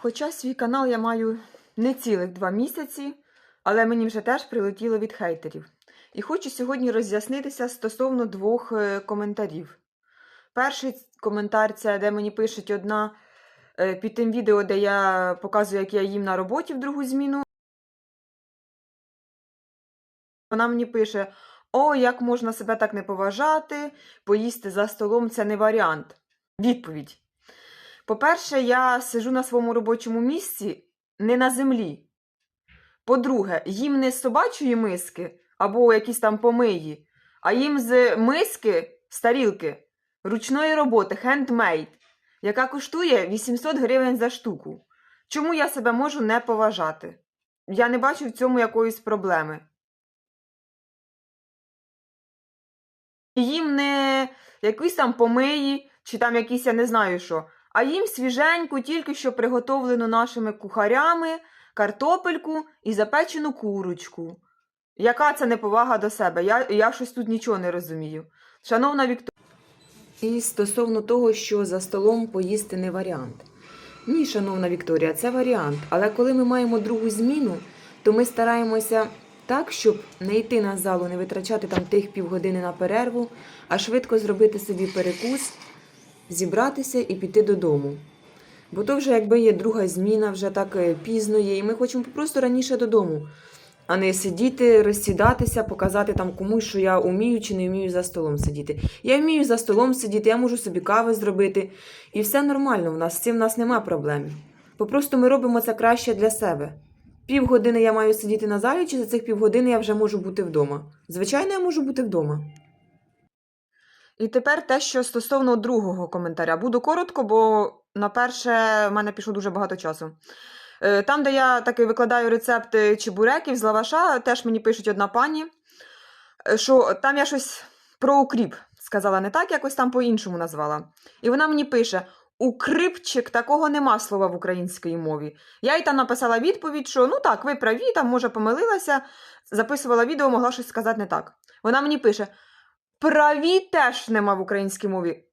Хоча свій канал я маю не цілих два місяці, але мені вже теж прилетіло від хейтерів. І хочу сьогодні роз'яснитися стосовно двох е, коментарів. Перший коментар це де мені пишуть одна е, під тим відео, де я показую, як я їм на роботі в другу зміну. Вона мені пише: О, як можна себе так не поважати, поїсти за столом це не варіант. Відповідь. По-перше, я сижу на своєму робочому місці не на землі. По-друге, їм не з собачої миски або якісь там помиї, а їм з миски з тарілки ручної роботи, хендмейд, яка коштує 800 гривень за штуку. Чому я себе можу не поважати? Я не бачу в цьому якоїсь проблеми. Їм не якісь там помиї, чи там якісь, я не знаю що, а їм свіженьку, тільки що приготовлену нашими кухарями, картопельку і запечену курочку. Яка це неповага до себе? Я, я щось тут нічого не розумію. Шановна Вікторія. І стосовно того, що за столом поїсти не варіант. Ні, шановна Вікторія, це варіант. Але коли ми маємо другу зміну, то ми стараємося так, щоб не йти на залу, не витрачати там тих півгодини на перерву, а швидко зробити собі перекус, зібратися і піти додому. Бо то вже якби є друга зміна, вже так е, пізно є, і ми хочемо просто раніше додому, а не сидіти, розсідатися, показати там комусь, що я вмію чи не вмію за столом сидіти. Я вмію за столом сидіти, я можу собі кави зробити, і все нормально в нас, з цим в нас нема проблем. Попросту ми робимо це краще для себе. Півгодини я маю сидіти на залі, чи за цих півгодини я вже можу бути вдома? Звичайно, я можу бути вдома. І тепер те, що стосовно другого коментаря. Буду коротко, бо на перше в мене пішло дуже багато часу. Е, Там, де я таки викладаю рецепти чебуреків з лаваша, теж мені пишуть одна пані, е, що там я щось про укріп сказала не так, якось там по-іншому назвала. І вона мені пише: Укрипчик, такого нема слова в українській мові. Я їй там написала відповідь, що ну так, ви праві, там може помилилася, записувала відео, могла щось сказати не так. Вона мені пише: праві теж нема в українській мові.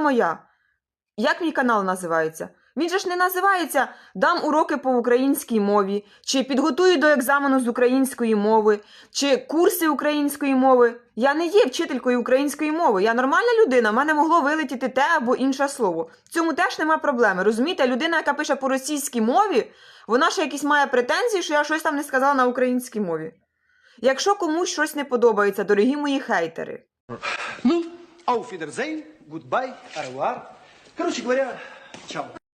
Моя. Як мій канал називається? Він же ж не називається Дам уроки по українській мові, чи підготую до екзамену з української мови, чи курси української мови. Я не є вчителькою української мови. Я нормальна людина, в мене могло вилетіти те або інше слово. В цьому теж нема проблеми. Розумієте, людина, яка пише по російській мові, вона ще якісь має претензії, що я щось там не сказала на українській мові. Якщо комусь щось не подобається, дорогі мої хейтери, Ну, ауфідерзейн, гудбай, аруар. Короче говоря, чао.